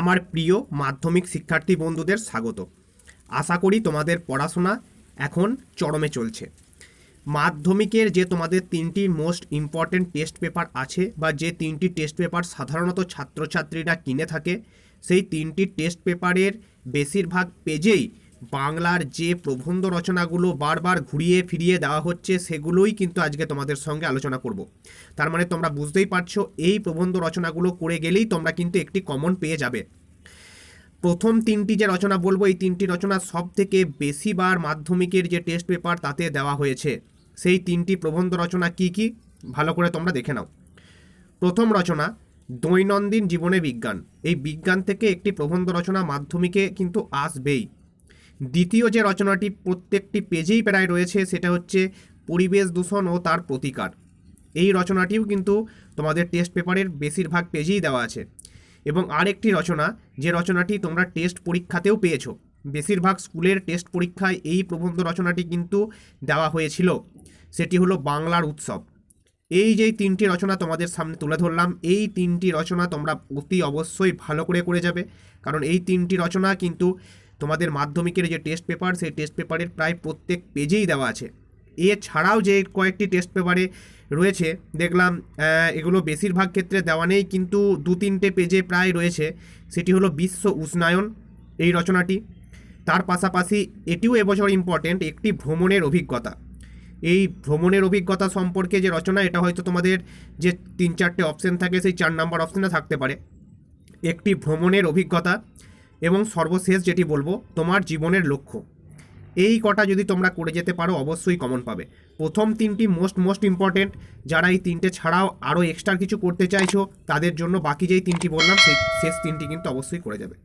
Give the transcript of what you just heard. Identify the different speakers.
Speaker 1: আমার প্রিয় মাধ্যমিক শিক্ষার্থী বন্ধুদের স্বাগত। আশা করি তোমাদের পড়াশোনা এখন চরমে চলছে। মাধ্যমিকের যে তোমাদের তিনটি মোস্ট ইম্পর্ট্যান্ট টেস্ট পেপার আছে বা যে তিনটি টেস্ট পেপার সাধারণত ছাত্রছাত্রীরা কিনে থাকে, সেই তিনটি টেস্ট পেপারের বেশিরভাগ পেজেই বাংলার যে প্রবন্ধ রচনাগুলো বারবার ঘুরিয়ে ফিরিয়ে দেওয়া হচ্ছে, সেগুলোই কিন্তু আজকে তোমাদের সঙ্গে আলোচনা করব। তার মানে তোমরা বুঝতেই পারছ, এই প্রবন্ধ রচনাগুলো করে গেলেই তোমরা কিন্তু একটি কমন পেয়ে যাবে। প্রথম তিনটি যে রচনা বলব, এই তিনটি রচনা সব থেকে বেশিবার মাধ্যমিকের যে টেস্ট পেপার তাতে দেওয়া হয়েছে। সেই তিনটি প্রবন্ধ রচনা কি কি? ভালো করে তোমরা দেখে নাও। প্রথম রচনা, দৈনন্দিন জীবনে বিজ্ঞান। এই বিজ্ঞান থেকে একটি প্রবন্ধ রচনা মাধ্যমিকে কিন্তু আসবেই। দ্বিতীয় যে রচনাটি প্রত্যেকটি পেজেই প্রায় রয়েছে সেটা হচ্ছে পরিবেশ দূষণ ও তার প্রতিকার। এই রচনাটিও কিন্তু তোমাদের টেস্ট পেপারের বেশিরভাগ পেজেই দেওয়া আছে। এবং আরেকটি রচনা, যে রচনাটি তোমরা টেস্ট পরীক্ষাতেও পেয়েছ। বেশিরভাগ স্কুলের টেস্ট পরীক্ষায় এই প্রবন্ধ রচনাটি কিন্তু দেওয়া হয়েছিল। সেটি হলো বাংলার উৎসব। এই যে তিনটি রচনা তোমাদের সামনে তুলে ধরলাম, এই তিনটি রচনা তোমরা অতি অবশ্যই ভালো করে করে যাবে। কারণ এই তিনটি রচনা কিন্তু তোমাদের মাধ্যমিকের যে টেস্ট পেপার সেই টেস্ট পেপারের প্রায় প্রত্যেক পেজেই দেওয়া আছে। এছাড়াও যে কয়েকটি টেস্ট পেপারে রয়েছে, দেখলাম এগুলো বেশিরভাগ ক্ষেত্রে দেওয়া নেই, কিন্তু দু তিনটে পেজে প্রায় রয়েছে। সেটি হলো বিশ্ব উষ্ণায়ন, এই রচনাটি। তার পাশাপাশি এটিও এবছর ইম্পর্টেন্ট একটি ভ্রমণের অভিজ্ঞতা। এই ভ্রমণের অভিজ্ঞতা সম্পর্কে যে রচনা, এটা হয়তো তোমাদের যে তিন চারটে অপশন থাকে, সেই চার নাম্বার অপশনে থাকতে পারে। একটি ভ্রমণের অভিজ্ঞতা এবং সর্বশেষ যেটি বলব, তোমার জীবনের লক্ষ্য। এই কটা যদি তোমরা করে যেতে পারো, অবশ্যই কমন পাবে। প্রথম তিনটি মোস্ট মোস্ট ইম্পর্টেন্ট যারা এই তিনটে ছাড়াও আরও এক্সট্রা কিছু করতে চাইছো, তাদের জন্য বাকি যেই তিনটি বললাম, সেই শেষ তিনটি কিন্তু অবশ্যই করে যাবে।